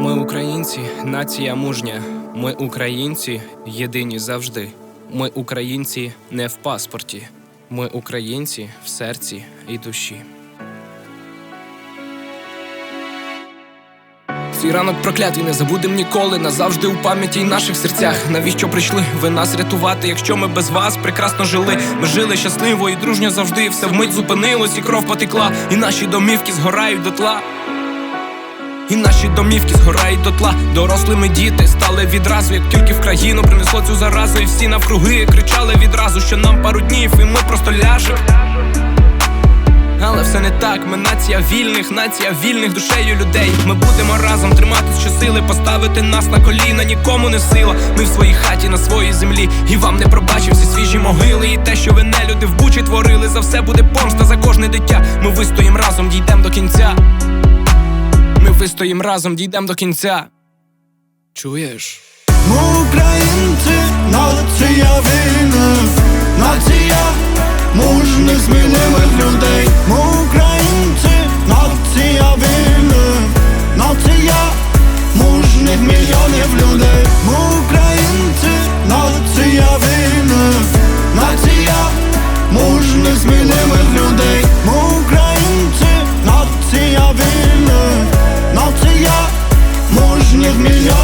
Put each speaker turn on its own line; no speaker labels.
Ми українці, нація мужня. Ми українці єдині завжди. Ми українці не в паспорті. Ми українці в серці і душі. Цей ранок проклятий не забудем ніколи назавжди у пам'яті й наших серцях. Навіщо прийшли ви нас рятувати? Якщо ми без вас прекрасно жили, ми жили щасливо і дружньо завжди. Все вмить зупинилось, і кров потекла, і наші домівки згорають дотла. І наші домівки згорають дотла. Дорослими діти стали відразу, як тільки в країну принесло цю заразу, і всі навкруги кричали відразу, що нам пару днів, і ми просто ляжем. Але все не так, ми нація вільних, нація вільних душею людей. Ми будемо разом тримати щосили, поставити нас на коліна, нікому не сила. Ми в своїй хаті на своїй землі, і вам не пробачив всі свіжі могили. І те, що ви не люди в бучі творили, за все буде помста за кожне дитя. Ми вистоїм разом, дійдемо до вистоїм разом, дійдемо до кінця. Чуєш?
Ми українці, нація вільна, нація мужних, сміливих людей. Ми українці, нація вільна, нація мужних мільйонів людей. Ми українці,